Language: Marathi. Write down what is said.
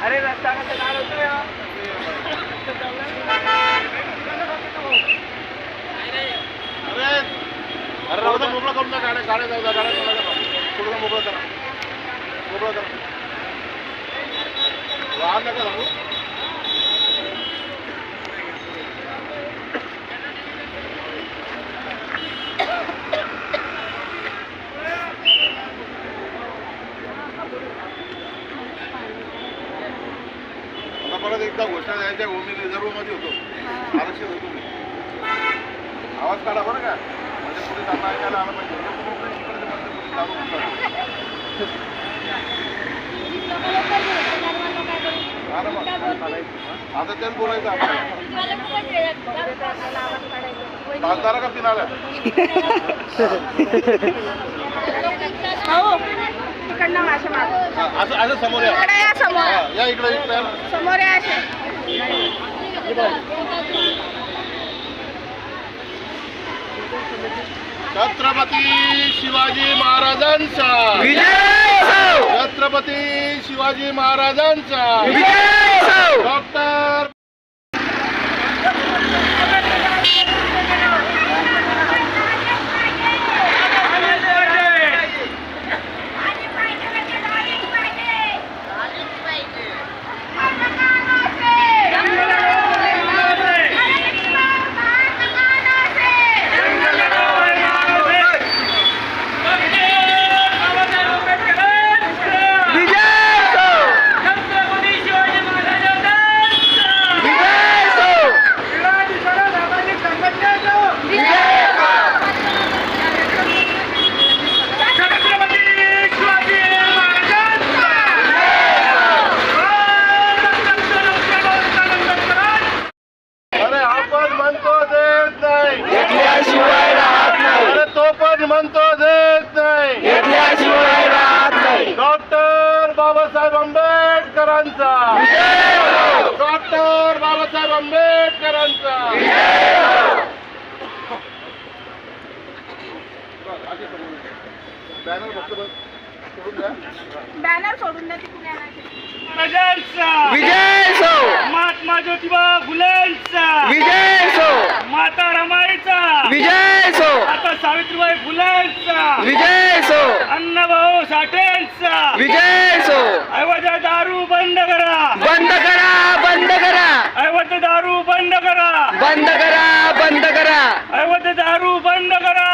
अरे रस्ता कसं काढ अरे राहू द्या मोकळा करून द्या गाड्या गाड्या जाऊ द्या गाड्या जाऊ द्या मोकळं करा? वाहन नका परत एकदा घोषणा द्यायच्या ओमी रिझर्वमध्ये होतो. आरक्षण होतो मी आवाज काढा बरं का. म्हणजे पुढे त्यांना ऐकायला आलं पाहिजे. आता तेच बोलायचं आपल्याला. का पिनाला असं असं समोर या. इकडे या समोर. या इकडे इकडे या. ना. समोर या असे. छत्रपती शिवाजी महाराजांचा. छत्रपती शिवाजी महाराजांचा. डॉक्टर आंबेडकरांचा. बॅनर फक्त बस- सोडून द्या. बॅनर सोडून द्या तिकडून आणायचे. महाराजांचा विजय सो महात्मा ज्योतिबा फुलेंचा. विजय सो माता रमाईचा. विजय सो आता सावित्रीबाई फुलेंचा. विजय सो अण्णाभाऊ साठेंचा. विजय सो ऐवज दारू बंद करा बंद करा बंद करा ऐवज दारू बंद करा बंद करा. दारू बंद करा.